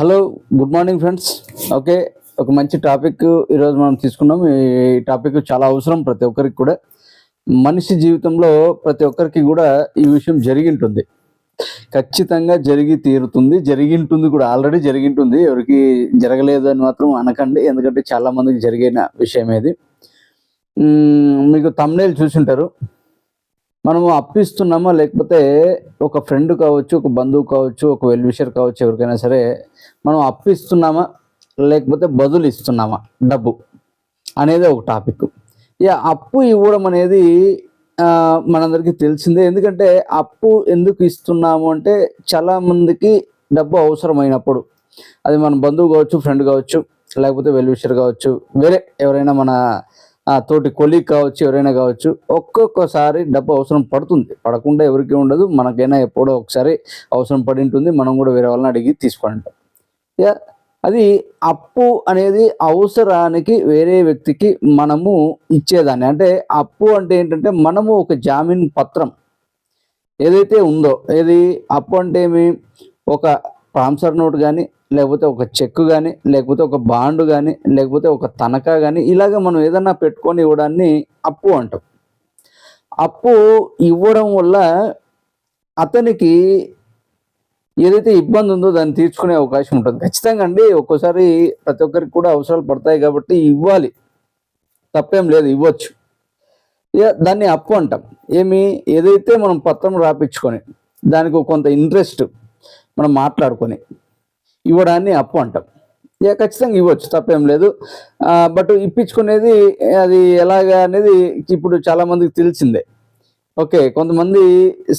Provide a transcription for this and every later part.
Hello good morning friends okay ఒక మంచి topic ఈరోజు మనం తీసుకున్నాం. ఈ టాపిక్ చాలా అవసరం ప్రతి ఒక్కరికి కూడా. మనిషి జీవితంలో ప్రతి ఒక్కరికి కూడా ఈ విషయం జరిగింటుంది. ఖచ్చితంగా జరిగి తీరుతుంది. జరిగింటుంది కూడా ఆల్రెడీ జరిగింటుంది. ఎవరికి జరగలేదు అని మాత్రం అనకండి. ఎందుకంటే చాలామందికి జరిగిన విషయం ఇది. మీకు తమ్నేలు చూసుంటారు మనము అప్పిస్తున్నామా లేకపోతే ఒక ఫ్రెండ్ కావచ్చు ఒక బంధువు కావచ్చు ఒక వెల్ విషర్ కావచ్చు ఎవరికైనా సరే మనం అప్పిస్తున్నామా లేకపోతే బదులు ఇస్తున్నామా? డబ్బు అనేది ఒక టాపిక్. ఇక అప్పు ఇవ్వడం అనేది మనందరికీ తెలిసిందే. ఎందుకంటే అప్పు ఎందుకు ఇస్తున్నాము అంటే చాలా మందికి డబ్బు అవసరమైనప్పుడు. అది మన బంధువు కావచ్చు ఫ్రెండ్ కావచ్చు లేకపోతే వెల్విషర్ కావచ్చు వేరే ఎవరైనా మన తోటి కొలీగ్ కావచ్చు ఎవరైనా కావచ్చు ఒక్కొక్కసారి డబ్బు అవసరం పడుతుంది. పడకుండా ఎవరికి ఉండదు. మనకైనా ఎప్పుడో ఒకసారి అవసరం పడి ఉంటుంది. మనం కూడా వేరే వాళ్ళని అడిగి తీసుకుంటాం యా అది అప్పు అనేది అవసరానికి వేరే వ్యక్తికి మనము ఇచ్చేదాన్ని. అంటే అప్పు అంటే ఏంటంటే మనము ఒక జామీన్ పత్రం ఏదైతే ఉందో ఏది అప్పు అంటే ఏమి? ఒక ట్రాన్స్ఫర్ నోట్ కానీ లేకపోతే ఒక చెక్ కానీ లేకపోతే ఒక బాండ్ కానీ లేకపోతే ఒక తనఖా కానీ ఇలాగ మనం ఏదన్నా పెట్టుకొని ఇవ్వడాన్ని అప్పు అంటాం. అప్పు ఇవ్వడం వల్ల అతనికి ఏదైతే ఇబ్బంది ఉందో దాన్ని తీర్చుకునే అవకాశం ఉంటుంది. ఖచ్చితంగా అండి ఒక్కోసారి ప్రతి ఒక్కరికి కూడా అవసరాలు పడతాయి కాబట్టి ఇవ్వాలి. తప్పేం లేదు ఇవ్వచ్చు. దాన్ని అప్పు అంటాం. ఏమి? ఏదైతే మనం పత్రం రాపించుకొని దానికి కొంత ఇంట్రెస్ట్ మనం మాట్లాడుకొని ఇవ్వడాన్ని అప్పు అంటాం. ఇక ఖచ్చితంగా ఇవ్వచ్చు తప్పేం లేదు. బట్ ఇప్పించుకునేది అది ఎలాగా అనేది ఇప్పుడు చాలామందికి తెలిసిందే. ఓకే కొంతమంది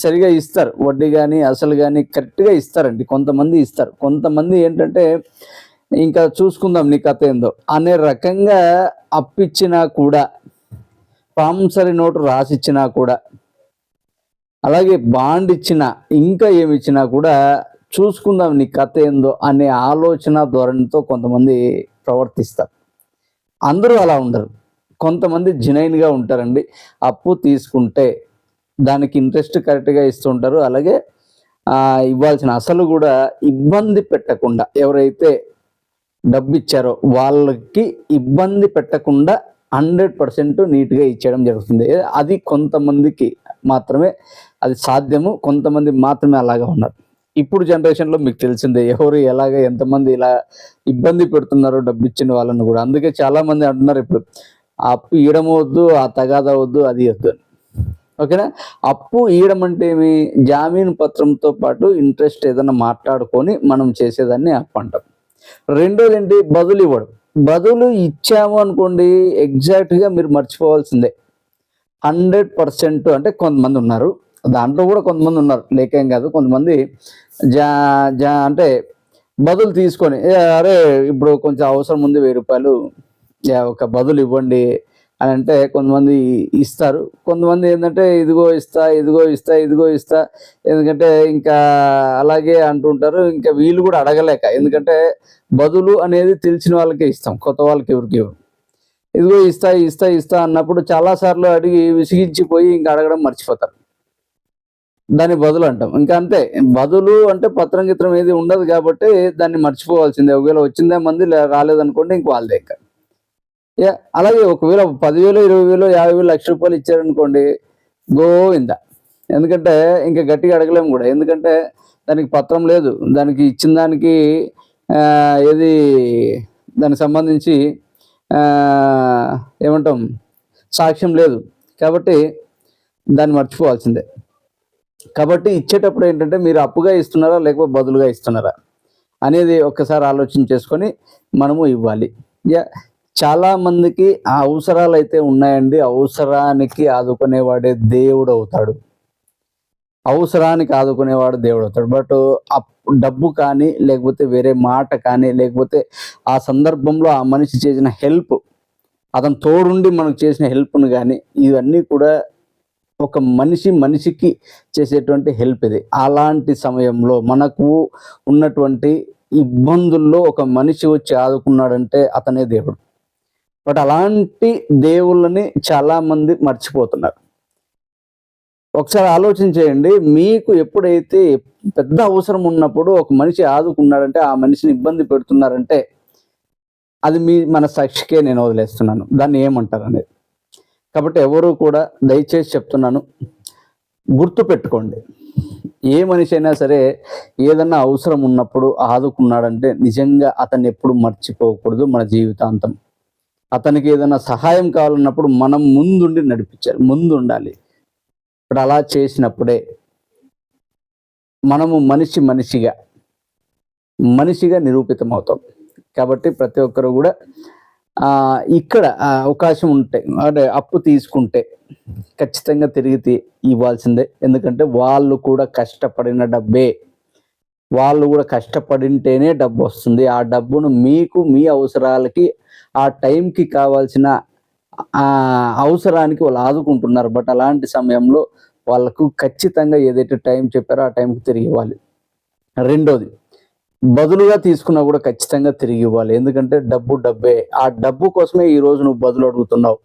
సరిగా ఇస్తారు వడ్డీ కానీ అసలు కానీ కరెక్ట్గా ఇస్తారండి కొంతమంది ఇస్తారు. కొంతమంది ఏంటంటే ఇంకా చూసుకుందాం నీ కథ ఏందో. అనే రకంగా అప్పిచ్చినా కూడా ప్రామిసరీ నోటు రాసిచ్చినా కూడా అలాగే బాండ్ ఇచ్చినా ఇంకా ఏమి ఇచ్చినా కూడా చూసుకుందాం నీ కథ ఏందో అనే ఆలోచన ధోరణితో కొంతమంది ప్రవర్తిస్తారు. అందరూ అలా ఉండరు. కొంతమంది జినైన్గా ఉంటారండి. అప్పు తీసుకుంటే దానికి ఇంట్రెస్ట్ కరెక్ట్గా ఇస్తుంటారు. అలాగే ఇవ్వాల్సిన అసలు కూడా ఇబ్బంది పెట్టకుండా ఎవరైతే డబ్బు ఇచ్చారో వాళ్ళకి ఇబ్బంది పెట్టకుండా హండ్రెడ్ పర్సెంట్ నీట్గా ఇచ్చేయడం జరుగుతుంది. అది కొంతమందికి మాత్రమే అది సాధ్యము. కొంతమంది మాత్రమే అలాగా ఉన్నారు. ఇప్పుడు జనరేషన్లో మీకు తెలిసిందే ఎవరు ఎలాగ ఎంతమంది ఇలా ఇబ్బంది పెడుతున్నారో డబ్బు ఇచ్చిన వాళ్ళని కూడా. అందుకే చాలా మంది అంటున్నారు ఇప్పుడు ఆ అప్పు ఇయడం వద్దు ఆ తగాదా వద్దు అది వద్దు అని. ఓకేనా? అప్పు ఇయడం అంటే ఏమి? జామీన్ పత్రంతో పాటు ఇంట్రెస్ట్ ఏదైనా మాట్లాడుకొని మనం చేసేదాన్ని అప్పు అంటాం. రెండోది ఏంటి? బదులు ఇవ్వడం. బదులు ఇచ్చాము అనుకోండి ఎగ్జాక్ట్గా మీరు మర్చిపోవాల్సిందే. హండ్రెడ్ పర్సెంట్ అంటే కొంతమంది ఉన్నారు. దాంట్లో కూడా కొంతమంది ఉన్నారు. లేకేం కాదు. కొంతమంది జా జా అంటే బదులు తీసుకొని అరే ఇప్పుడు కొంచెం అవసరం ఉంది వెయ్యి రూపాయలు. ఒక బదులు ఇవ్వండి అని అంటే కొంతమంది ఇస్తారు. కొంతమంది ఏంటంటే ఇదిగో ఇస్తా ఇదిగో ఇస్తా ఇదిగో ఇస్తా. ఎందుకంటే ఇంకా అలాగే అంటుంటారు. ఇంకా వీళ్ళు కూడా అడగలేక. ఎందుకంటే బదులు అనేది తెలిసిన వాళ్ళకే ఇస్తాం. కొత్త వాళ్ళకి ఎవరికి ఇవ్వరు. ఇదిగో ఇస్తా ఇస్తా ఇస్తా అన్నప్పుడు చాలా సార్లు అడిగి విసిగించిపోయి ఇంకా అడగడం మర్చిపోతారు. దాన్ని బదులు అంటాం. ఇంకా అంతే. బదులు అంటే పత్రం గిత్రం ఏది ఉండదు కాబట్టి దాన్ని మర్చిపోవాల్సిందే. ఒకవేళ వచ్చిందే మంది రాలేదనుకోండి ఇంక వాళ్ళదే ఇంకా. అలాగే ఒకవేళ పదివేలు ఇరవై వేలు యాభై వేలు లక్ష రూపాయలు ఇచ్చారనుకోండి గోవింద. ఎందుకంటే ఇంకా గట్టిగా అడగలేము కూడా. ఎందుకంటే దానికి పత్రం లేదు. దానికి ఇచ్చిన దానికి ఏది దానికి సంబంధించి ఏమంటాం సాక్ష్యం లేదు. కాబట్టి దాన్ని మర్చిపోవాల్సిందే. కాబట్టి ఇచ్చేటప్పుడు ఏంటంటే మీరు అప్పుగా ఇస్తున్నారా లేకపోతే బదులుగా ఇస్తున్నారా అనేది ఒక్కసారి ఆలోచన చేసుకొని మనము ఇవ్వాలి. యా చాలా మందికి ఆ అవసరాలు అయితే ఉన్నాయండి. అవసరానికి ఆదుకునేవాడే దేవుడు అవుతాడు. అవసరానికి ఆదుకునేవాడు దేవుడు అవుతాడు. బట్ డబ్బు కానీ లేకపోతే వేరే మాట కానీ లేకపోతే ఆ సందర్భంలో ఆ మనిషి చేసిన హెల్ప్ అతను తోడుండి మనకు చేసిన హెల్ప్ను కానీ ఇవన్నీ కూడా ఒక మనిషి మనిషికి చేసేటువంటి హెల్ప్ ఇది. అలాంటి సమయంలో మనకు ఉన్నటువంటి ఇబ్బందుల్లో ఒక మనిషి వచ్చి ఆదుకున్నాడంటే అతనే దేవుడు. బట్ అలాంటి దేవుళ్ళని చాలామంది మర్చిపోతున్నారు. ఒకసారి ఆలోచన చేయండి మీకు ఎప్పుడైతే పెద్ద అవసరం ఉన్నప్పుడు ఒక మనిషి ఆదుకున్నాడంటే ఆ మనిషిని ఇబ్బంది పెడుతున్నారంటే అది మీ మన సాక్షికే నేను వదిలేస్తున్నాను. దాన్ని ఏమంటారు అనేది? కాబట్టి ఎవరు కూడా దయచేసి చెప్తున్నాను గుర్తు పెట్టుకోండి ఏ మనిషి అయినా సరే ఏదన్నా అవసరం ఉన్నప్పుడు ఆదుకున్నాడంటే నిజంగా అతన్ని ఎప్పుడు మర్చిపోకూడదు మన జీవితాంతం. అతనికి ఏదైనా సహాయం కావాలన్నప్పుడు మనం ముందుండి నడిపించాలి ముందు ఉండాలి ఇప్పుడు అలా చేసినప్పుడే మనము మనిషి మనిషిగా మనిషిగా నిరూపితం అవుతాం కాబట్టి ప్రతి ఒక్కరు కూడా ఇక్కడ అవకాశం ఉంటే అంటే అప్పు తీసుకుంటే ఖచ్చితంగా తిరిగి ఇవ్వాల్సిందే. ఎందుకంటే వాళ్ళు కూడా కష్టపడిన డబ్బే. వాళ్ళు కూడా కష్టపడింటేనే డబ్బు వస్తుంది. ఆ డబ్బును మీకు మీ అవసరాలకి ఆ టైంకి కావాల్సిన అవసరానికి వాళ్ళు ఆదుకుంటున్నారు. బట్ అలాంటి సమయంలో వాళ్ళకు ఖచ్చితంగా ఏదైతే టైం చెప్పారో ఆ టైంకి తిరిగి ఇవ్వాలి. రెండోది బదులుగా తీసుకున్నా కూడా ఖచ్చితంగా తిరిగి ఇవ్వాలి. ఎందుకంటే డబ్బు డబ్బే. ఆ డబ్బు కోసమే ఈ రోజు నువ్వు బదులు అడుగుతున్నావు.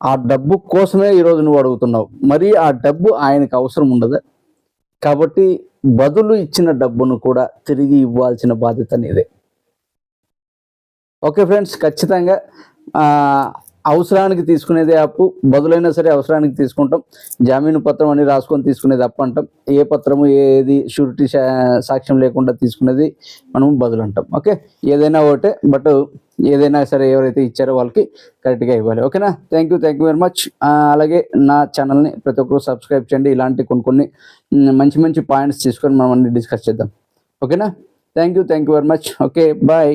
ఆ డబ్బు కోసమే ఈ రోజు నువ్వు అడుగుతున్నావు. మరి ఆ డబ్బు ఆయనకు అవసరం ఉండదు? కాబట్టి బదులు ఇచ్చిన డబ్బును కూడా తిరిగి ఇవ్వాల్సిన బాధ్యత నీదే. ఓకే ఫ్రెండ్స్ ఖచ్చితంగా అవసరానికి తీసుకునేదే అప్పు బదులైనా సరే అవసరానికి తీసుకుంటాం. జామీను పత్రం అని రాసుకొని తీసుకునేది అప్పు అంటాం. ఏ పత్రము ఏది షూరిటీ సాక్ష్యం లేకుండా తీసుకునేది మనం బదులు అంటాం. ఓకే? ఏదైనా ఒకటే బట్ ఏదైనా సరే ఎవరైతే ఇచ్చారో వాళ్ళకి కరెక్ట్గా ఇవ్వాలి. ఓకేనా? Thank you thank you very much. అలాగే నా ఛానల్ని ప్రతి ఒక్కరు సబ్స్క్రైబ్ చేయండి. ఇలాంటి కొన్ని కొన్ని మంచి మంచి పాయింట్స్ తీసుకొని మనం అన్ని డిస్కస్ చేద్దాం. ఓకేనా? Thank you thank you very much. Okay bye.